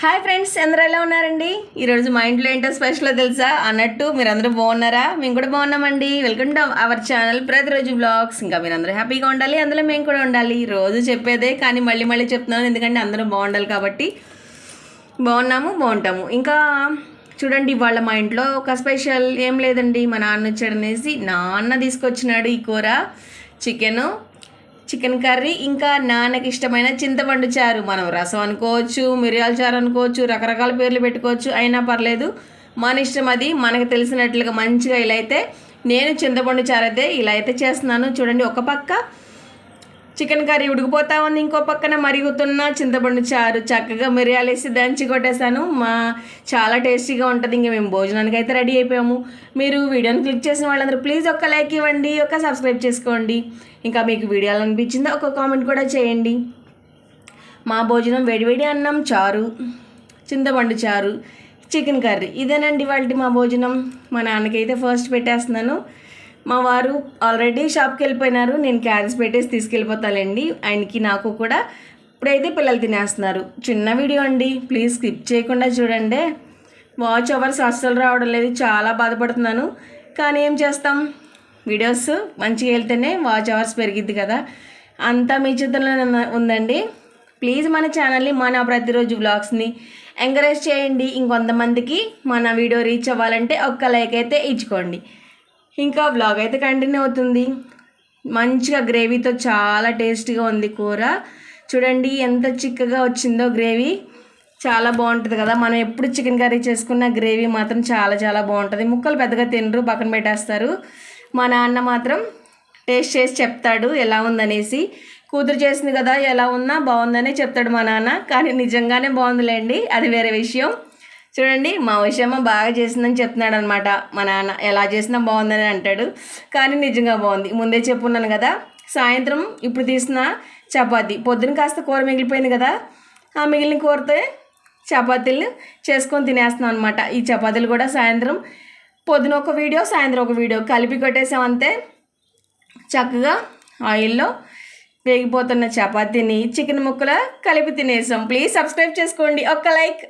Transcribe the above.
Hi friends అందరూ ఎలా ఉన్నారండి? ఈరోజు మా ఇంట్లో ఏంటో స్పెషల్ తెలుసా? అన్నట్టు మీరందరూ బాగున్నారా? మేము కూడా బాగున్నామండి. వెల్కమ్ టు అవర్ ఛానల్ ప్రతిరోజు బ్లాగ్స్ ఇంకా మీరు హ్యాపీగా ఉండాలి అందులో మేము కూడా ఉండాలి. రోజు చెప్పేదే కానీ మళ్ళీ మళ్ళీ చెప్తున్నాను ఎందుకంటే అందరూ బాగుండాలి కాబట్టి. బాగున్నాము బాగుంటాము. ఇంకా చూడండి ఇవాళ మా ఇంట్లో ఒక స్పెషల్ ఏం లేదండి. మా నాన్న వచ్చాడు అనేసి నాన్న తీసుకొచ్చినాడు ఈ కూర చికెను చికెన్ కర్రీ ఇంకా నాన్నకి ఇష్టమైన చింతపండు చారు. మనం రసం అనుకోవచ్చు మిరియాల చారు అనుకోవచ్చు రకరకాల పేర్లు పెట్టుకోవచ్చు అయినా పర్లేదు. మన ఇష్టం అది. మనకు తెలిసినట్లుగా మంచిగా ఇలా అయితే నేను చింతపండు చారు అయితే ఇలా అయితే చేస్తున్నాను. చూడండి ఒక పక్క చికెన్ కర్రీ ఉడికిపోతా ఉంది ఇంకో పక్కన మరుగుతున్న చింతపండు చారు. చక్కగా మిరియాలు వేసి దంచి కొట్టేశాను. మా చాలా టేస్టీగా ఉంటుంది. ఇంకా మేము భోజనానికి అయితే రెడీ అయిపోయాము. మీరు వీడియోని క్లిక్ చేసిన వాళ్ళందరూ ప్లీజ్ ఒక లైక్ ఇవ్వండి ఒక సబ్స్క్రైబ్ చేసుకోండి. ఇంకా మీకు వీడియోలు అనిపించిందో ఒక కామెంట్ కూడా చేయండి. మా భోజనం వేడివేడి అన్నం చారు చింతపండు చారు చికెన్ కర్రీ. ఇదేనండి వాళ్ళకి మా భోజనం. మా నాన్నకైతే ఫస్ట్ పెట్టేస్తున్నాను. మా వారు ఆల్రెడీ షాప్కి వెళ్ళిపోయినారు. నేను క్యాన్స్ పెట్టేసి తీసుకెళ్ళిపోతానండి ఆయనకి నాకు కూడా ఇప్పుడైతే పిల్లలు తినేస్తున్నారు. చిన్న వీడియో అండి. ప్లీజ్ స్కిప్ చేయకుండా చూడండి. వాచ్ అవర్స్ అస్సలు రావడం లేదు. చాలా బాధపడుతున్నాను. కానీ ఏం చేస్తాం? వీడియోస్ మంచిగా వెళ్తేనే వాచ్ అవర్స్ పెరిగిద్ది కదా. అంతా మీ చేతుల్లోనే ఉందండి. ప్లీజ్ మన ఛానల్ని మన ప్రతిరోజు వ్లాగ్స్ని ఎంకరేజ్ చేయండి. ఇంకొంతమందికి మన వీడియో రీచ్ అవ్వాలంటే ఒక్క లైక్ అయితే ఇచ్చుకోండి. ఇంకా వ్లాగ్ అయితే కంటిన్యూ అవుతుంది. మంచిగా గ్రేవీతో చాలా టేస్టీగా ఉంది కూర. చూడండి ఎంత చిక్కగా వచ్చిందో గ్రేవీ చాలా బాగుంటుంది కదా. మనం ఎప్పుడు చికెన్ కర్రీ చేసుకున్న గ్రేవీ మాత్రం చాలా చాలా బాగుంటుంది. ముక్కలు పెద్దగా తినరు పక్కన పెట్టేస్తారు. మా నాన్న మాత్రం టేస్ట్ చేసి చెప్తాడు ఎలా ఉందనేసి. కూతురు చేసింది కదా ఎలా ఉన్నా బాగుందనే చెప్తాడు మా నాన్న. కానీ నిజంగానే బాగుందిలేండి. అది వేరే విషయం. చూడండి మా విషయమ్మ బాగా చేసిందని చెప్తున్నాడు అనమాట మా నాన్న ఎలా చేసినా బాగుందని అంటాడు. కానీ నిజంగా బాగుంది. ముందే చెప్పున్నాను కదా సాయంత్రం ఇప్పుడు తీసిన చపాతి. పొద్దున కాస్త కూర మిగిలిపోయింది కదా ఆ మిగిలిన కూరతో చపాతీలు చేసుకొని తినేస్తున్నాం అనమాట ఈ చపాతీలు కూడా సాయంత్రం పొద్దున ఒక వీడియో సాయంత్రం ఒక వీడియో. కలిపి కొట్టేసామంతే చక్కగా ఆయిల్లో వేగిపోతున్న చపాతీని చికెన్ ముక్కల కలిపి తినేసాం. ప్లీజ్ సబ్స్క్రైబ్ చేసుకోండి. ఒక్క లైక్.